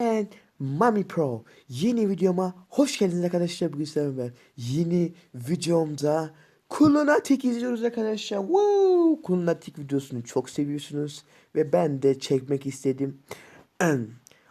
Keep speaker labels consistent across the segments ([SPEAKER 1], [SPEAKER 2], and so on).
[SPEAKER 1] Ben Mami Pro. Yeni videoma hoş geldiniz arkadaşlar. Bugün sizlerle ben yeni videomda Kulunatik izliyoruz arkadaşlar. Woo! Kulunatik videosunu çok seviyorsunuz ve ben de çekmek istedim.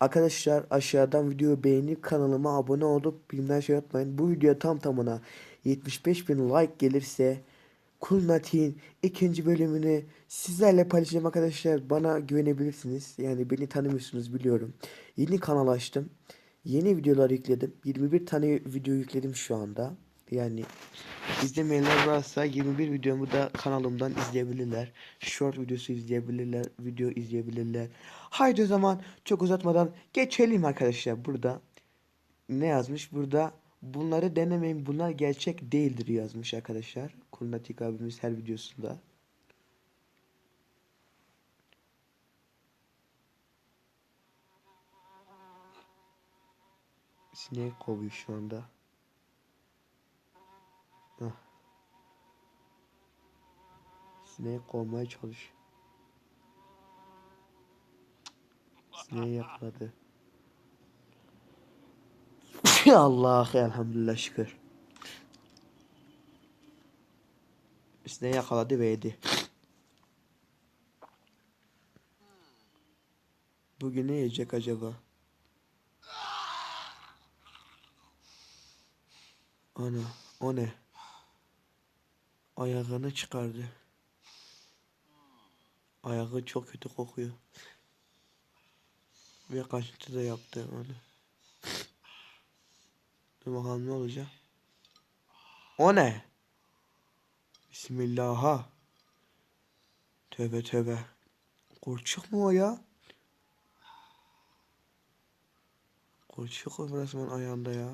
[SPEAKER 1] Arkadaşlar aşağıdan videoyu beğenip kanalıma abone olup bilmem şey unutmayın. Bu video tam tamına 75 bin like gelirse Kulnatik'in ikinci bölümünü sizlerle paylaşacağım arkadaşlar. Bana güvenebilirsiniz. Yani beni tanımıyorsunuz biliyorum. Yeni kanal açtım. Yeni videolar yükledim. 21 tane video yükledim şu anda. Yani izlemeyenler varsa 21 videomu da kanalımdan izleyebilirler. Short videosu izleyebilirler. Video izleyebilirler. Haydi o zaman çok uzatmadan geçelim arkadaşlar. Burada ne yazmış? Burada bunları denemeyin. Bunlar gerçek değildir yazmış arkadaşlar. Kurnatik abimiz her videosunda. Sineği kovuyor şu anda. Sineği kovmaya çalış. Sineği yakaladı. Allah elhamdülillah şükür. Sineği yakaladı ve yedi. Bugün ne yiyecek acaba? Ana, o ne? Ayağını çıkardı. Ayağı çok kötü kokuyor. Ve kaçtı da yaptı onu. Dur bakalım ne olacak? O ne? Bismillah. Tövbe tövbe. Kurçuk mu o ya? Kurçuk o resmen ayağında ya.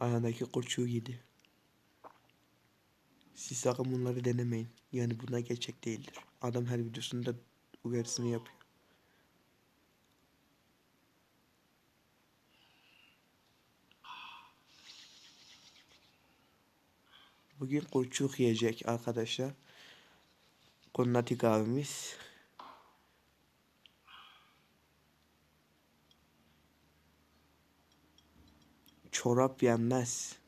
[SPEAKER 1] Ayağındaki kurçuğu yedi. Siz sakın bunları denemeyin. Yani bunlar gerçek değildir. Adam her videosunda uyarısını yapıyor. Bugün kurçuk yiyecek arkadaşlar. Konnatik abimiz. Çorap yenmez.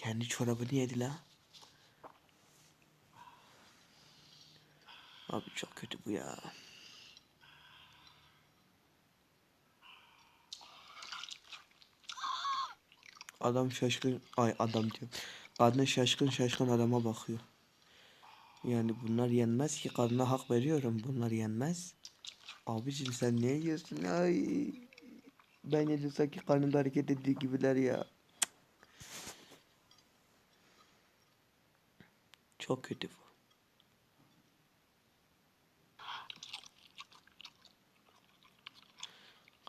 [SPEAKER 1] Kendi çorabını yedi la. Abi çok kötü bu ya. Adam şaşkın, ay adam diyor. Kadın şaşkın şaşkın adama bakıyor. Yani bunlar yenmez ki kadına hak veriyorum. Bunlar yenmez. Abicim sen ne yiyorsun? Ay. Ben yedim sanki karnımda hareket ettiği gibiler ya. Çok kötü bu.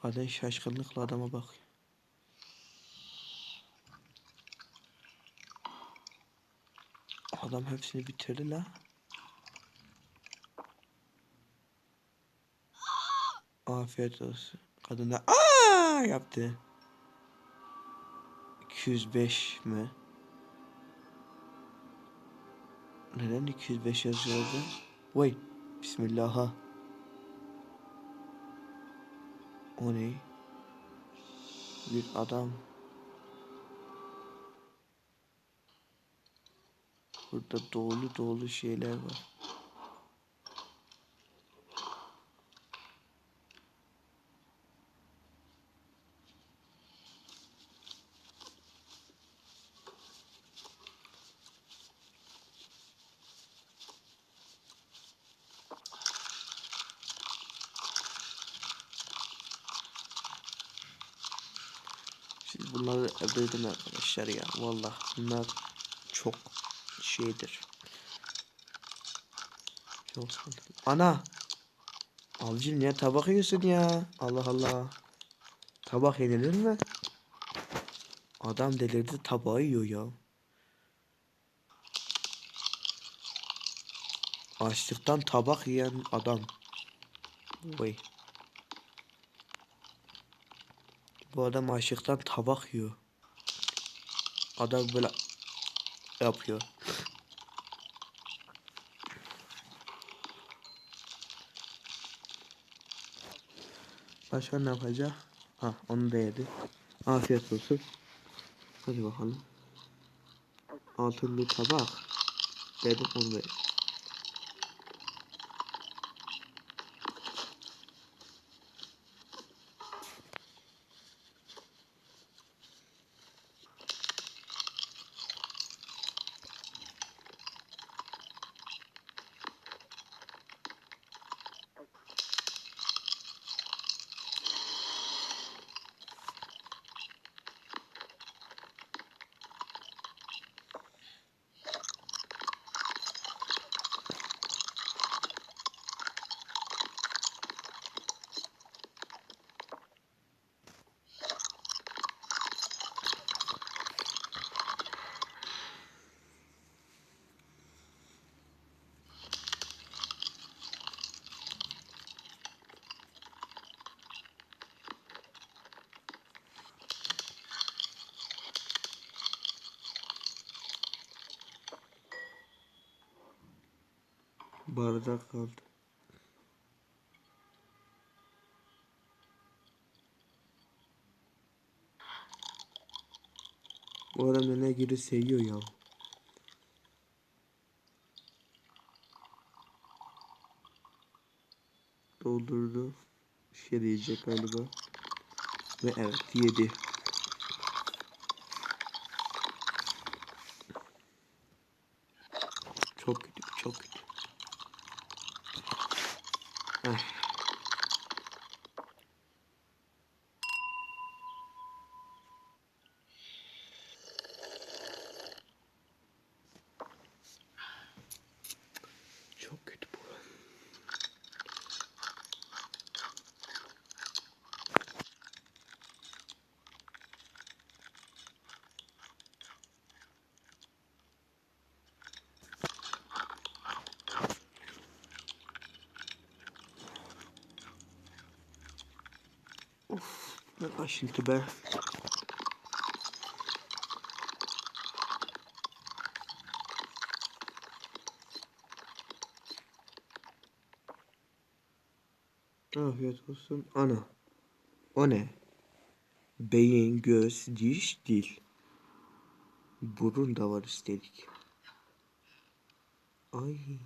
[SPEAKER 1] Kadın şaşkınlıkla adama bakıyor. Adam hepsini bitirdi la. Afiyet olsun. Kadın da aa yaptı. 205 mi? Neden 205 yazıyordu? Vay. Bismillah. O ne? Bir adam. Burada dolu dolu şeyler var. Siz bunları evde arkadaşlar ya. Vallahi bunlar çok şeydir. Ana! Abicim niye tabak yiyorsun ya? Allah Allah. Tabak yenilir mi? Adam delirdi tabağı yiyor ya. Açlıktan tabak yiyen adam. Vay. Bu adam açlıktan tabak yiyor. Adam böyle yapıyor. Başka ne yapacak? Ha onu da yedi. Afiyet olsun. Hadi bakalım. Altın bir tabak. Dedim onu ver. Bardak kaldı. Bu adam ne giri seviyor ya. Doldurdu. Bir şey diyecek galiba. Ve evet yedi. Çok kötü, çok kötü. Ay. Çok kötü bu. Of, ne aşıntı be. Afiyet olsun. Ana. O ne? Beyin, göz, diş, dil. Burun da var üstelik. Ay.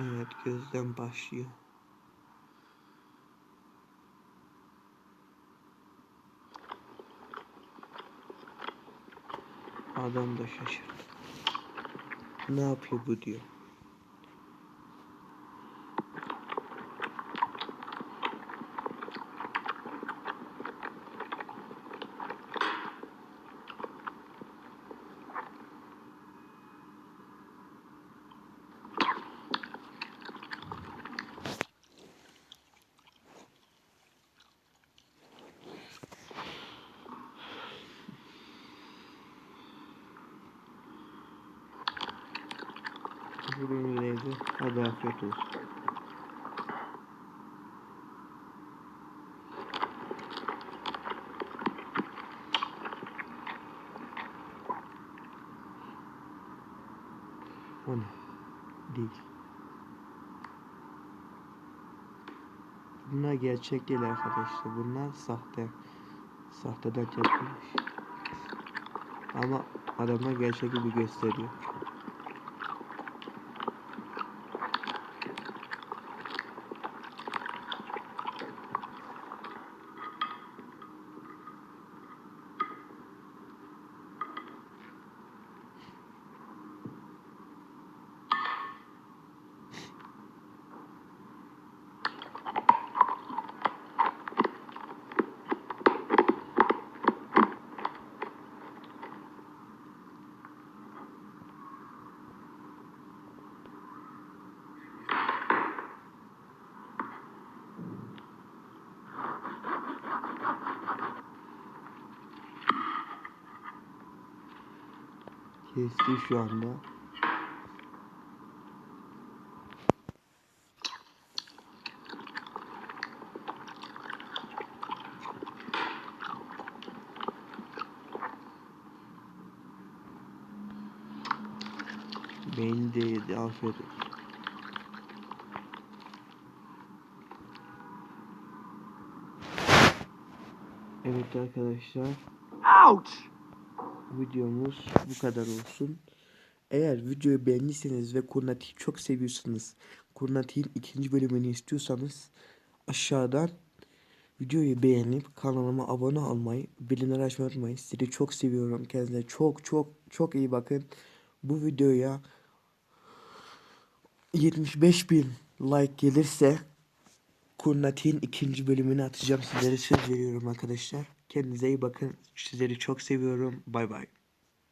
[SPEAKER 1] Evet gözden başlıyor. Adam da şaşırdı. Ne yapıyor bu diyor. Burun neydi? Hadi afiyet olsun. O ne? Değil. Bunlar gerçek değil arkadaşlar. Bunlar sahte. Sahteden yapılmış. Ama adamlar gerçek gibi gösteriyor. Kesti şu anda. Beyni de yedi. Olsun. Evet arkadaşlar.
[SPEAKER 2] Ouch!
[SPEAKER 1] Videomuz bu kadar olsun. Eğer videoyu beğendiyseniz ve Kurnati'yi çok seviyorsanız, Kurnati'nin ikinci bölümünü istiyorsanız aşağıdan videoyu beğenip kanalıma abone olmayı, bildirimleri açmayı unutmayın. Sizi çok seviyorum. Kendinize çok çok çok iyi bakın. Bu videoya 75 bin like gelirse Kurnati'nin ikinci bölümünü atacağım. Sizlere söz veriyorum arkadaşlar. Kendinize iyi bakın. Sizleri çok seviyorum. Bay bay.